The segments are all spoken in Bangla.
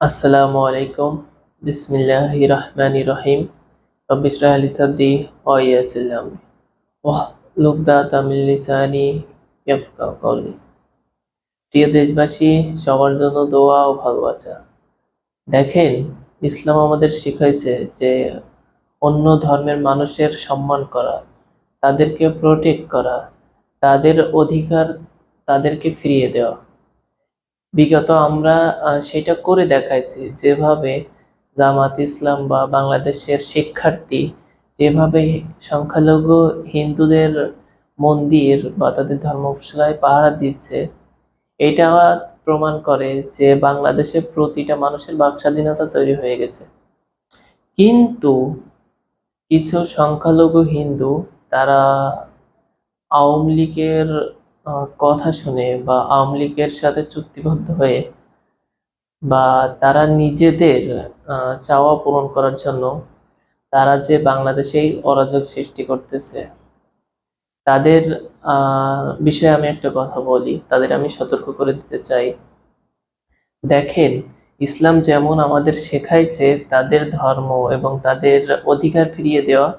আসসালামু আলাইকুম। বিসমিল্লাহি রহমানি রহিম। রব্বি ইশরাহ লি সাদরি ওয়া ইয়াসির লি আমরি ওয়াহলুল লিসানি ইয়াফকাহু প্রিয় দেশবাসী, সবার জন্য দোয়া ও ভালোবাসা। দেখেন, ইসলাম আমাদের শিখাইছে যে অন্য ধর্মের মানুষের সম্মান করা, তাদেরকে প্রোটেক্ট করা, তাদের অধিকার তাদেরকে ফিরিয়ে দেওয়া। বিগত আমরা সেটা করে দেখাইছি যেভাবে জামাত ইসলাম বা বাংলাদেশের শিক্ষার্থী যেভাবে সংখ্যালঘু হিন্দুদের মন্দির বা তাদের ধর্মশালায় পাহারা দিচ্ছে, এটা প্রমাণ করে যে বাংলাদেশে প্রতিটা মানুষের বাক স্বাধীনতা তৈরি হয়ে গেছে। কিন্তু কিছু সংখ্যালঘু হিন্দু, তারা আওয়ামী লীগের কথা শুনে বা আওয়ামী লীগের সাথে চুক্তিবদ্ধ হয়ে বা তারা নিজেদের চাওয়া পূরণ করার জন্য তারা যে বাংলাদেশেই অরাজক সৃষ্টি করতেছে, তাদের বিষয়ে আমি একটা কথা বলি, তাদের আমি সতর্ক করে দিতে চাই। দেখেন, ইসলাম যেমন আমাদের শেখাইছে তাদের ধর্ম এবং তাদের অধিকার ফিরিয়ে দেওয়া,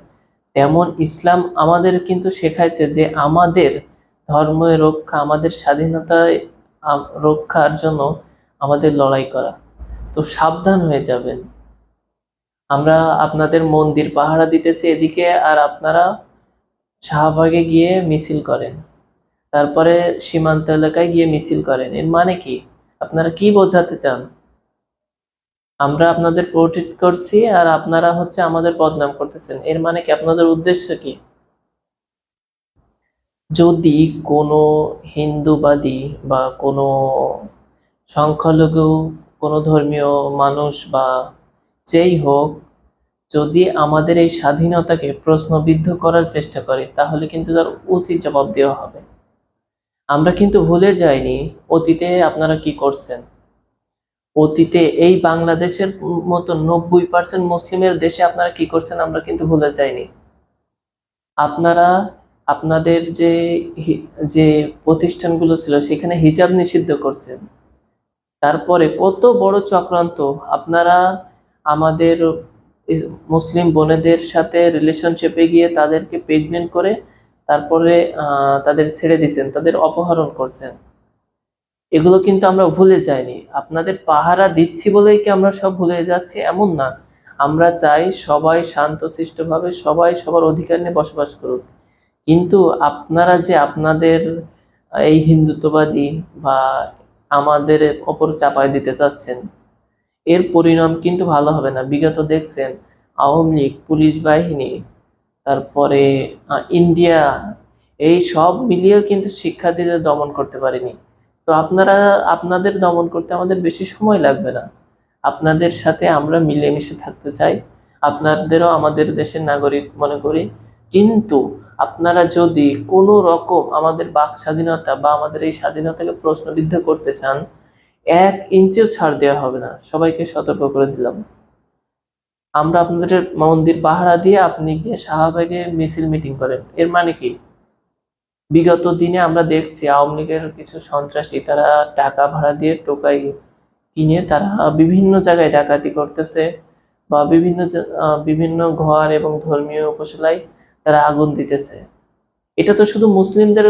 তেমন ইসলাম আমাদের কিন্তু শেখাইছে যে আমাদের ধর্মের রক্ষা আমাদের স্বাধীনতায় রক্ষার জন্য আমাদের লড়াই করা। তো সাবধান হয়ে যাবেন। আমরা আপনাদের মন্দির পাহারা দিতেছি এদিকে আর আপনারা শাহবাগে গিয়ে মিছিল করেন। তারপরে সীমান্ত এলাকায় গিয়ে মিছিল করেন। এর মানে কি? আপনারা কি বোঝাতে চান? আমরা আপনাদের প্রোটেক্ট করছি আর আপনারা হচ্ছে আমাদের বদনাম করতেছেন। এর মানে কি? আপনাদের উদ্দেশ্য কি? যদি কোনো হিন্দুবাদী বা কোনো সংখ্যালঘু, কোনো ধর্মীয় মানুষ বা যেই হোক, যদি আমাদের এই স্বাধীনতাকে প্রশ্নবিদ্ধ করার চেষ্টা করে, তাহলে কিন্তু তার উচিত জবাব দেওয়া হবে। আমরা কিন্তু ভুলে যাইনি অতীতে আপনারা কি করছেন। অতীতে এই বাংলাদেশের মতো নব্বই পার্সেন্ট মুসলিমের দেশে আপনারা কি করছেন আমরা কিন্তু ভুলে যাইনি। আপনারা আপনাদের যে যে প্রতিষ্ঠানগুলো ছিল, সেখানে হিজাব নিষিদ্ধ করছেন। তারপরে কত বড় চক্রান্ত। আপনারা আমাদের মুসলিম বোনেদের সাথে রিলেশনশিপে গিয়ে তাদেরকে প্রেগনেন্ট করে তারপরে তাদের ছেড়ে দিছেন, তাদের অপহরণ করছেন। এগুলো কিন্তু আমরা ভুলে যাইনি। আপনাদের পাহারা দিচ্ছি বলেই কি আমরা সব ভুলে যাচ্ছি? এমন না। আমরা চাই সবাই শান্তশিষ্টভাবে সবাই সবার অধিকার নিয়ে বসবাস করুক। কিন্তু আপনারা যে আপনাদের এই হিন্দুত্ববাদী বা আমাদের ওপর চাপায় দিতে চাচ্ছেন, এর পরিণাম কিন্তু ভালো হবে না। বিগত দেখছেন, আওয়ামী লীগ, পুলিশ বাহিনী, তারপরে ইন্ডিয়া, এই সব মিলিয়েও কিন্তু শিক্ষার্থীদের দমন করতে পারেনি। তো আপনারা, আপনাদের দমন করতে আমাদের বেশি সময় লাগবে না। আপনাদের সাথে আমরা মিলেমিশে থাকতে চাই। আপনাদেরও আমাদের দেশের নাগরিক মনে করি। কিন্তু আপনারা যদি কোনো রকম আমাদের বাক স্বাধীনতা বা আমাদের এই স্বাধীনতাকে প্রশ্নবিদ্ধ করতে চান, এক ইঞ্চিও ছাড় দেওয়া হবে না। সবাইকে সতর্ক করে দিলাম। আমরা আপনাদের মন্দির পাহারা দিয়ে আপনি গিয়ে শাহবাগে মিছিল মিটিং করেন। এর মানে কি? বিগত দিনে আমরা দেখছি আওয়ামী লীগের কিছু সন্ত্রাসী, তারা টাকা ভাড়া দিয়ে টোকাই কিনে তারা বিভিন্ন জায়গায় ডাকাতি করতেছে বা বিভিন্ন বিভিন্ন ঘর এবং ধর্মীয় উপশালায় তারা আগুন দিতেছে। এটা তো শুধু মুসলিমদের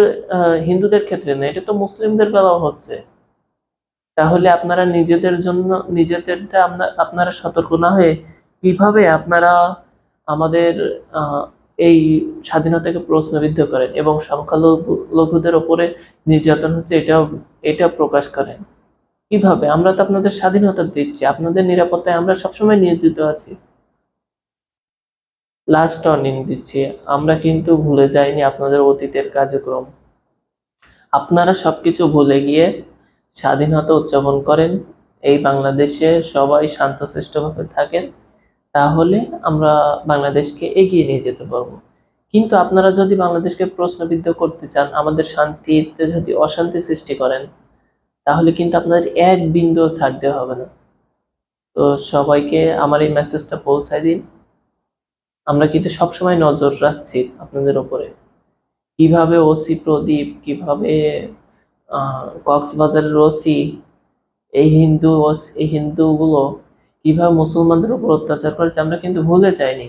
হিন্দুদের ক্ষেত্রে না, এটা তো মুসলিমদের বেলাও হচ্ছে। তাহলে আপনারা নিজেদের জন্য, নিজেদেরটা আপনার সতর্ক না হয়ে কীভাবে আপনারা আমাদের এই স্বাধীনতাকে প্রশ্নবিদ্ধ করেন এবং সংখ্যালঘু লঘুদের ওপরে নির্যাতন হচ্ছে এটাও, এটা প্রকাশ করেন? কীভাবে? আমরা তো আপনাদের স্বাধীনতা দিচ্ছি, আপনাদের নিরাপত্তায় আমরা সবসময় নিয়োজিত আছি। লাস্ট ওয়ার্নিং দিচ্ছি, আমরা কিন্তু ভুলে যাইনি আপনাদের অতীতের কার্যক্রম আপনারা সবকিছু ভুলে গিয়ে স্বাধীনতা উদযাপন করেন, এই বাংলাদেশে সবাই শান্তশিষ্টভাবে থাকেন, তাহলে আমরা বাংলাদেশকে এগিয়ে নিয়ে যেতে পারব। কিন্তু আপনারা যদি বাংলাদেশকে প্রশ্নবিদ্ধ করতে চান, আমাদের শান্তিতে যদি অশান্তি সৃষ্টি করেন, তাহলে কিন্তু আপনাদের এক বিন্দু ছাড় দেওয়া হবে না। তো সবাইকে আমার এই মেসেজটা পৌঁছায় দিন। আমরা কিন্তু সবসময় নজর রাখছি আপনাদের ওপরে। কীভাবে ওসি প্রদীপ, কীভাবে কক্সবাজারের ওসি এই হিন্দু, এই হিন্দুগুলো কীভাবে মুসলমানদের উপর অত্যাচার করেছে আমরা কিন্তু ভুলে যাইনি।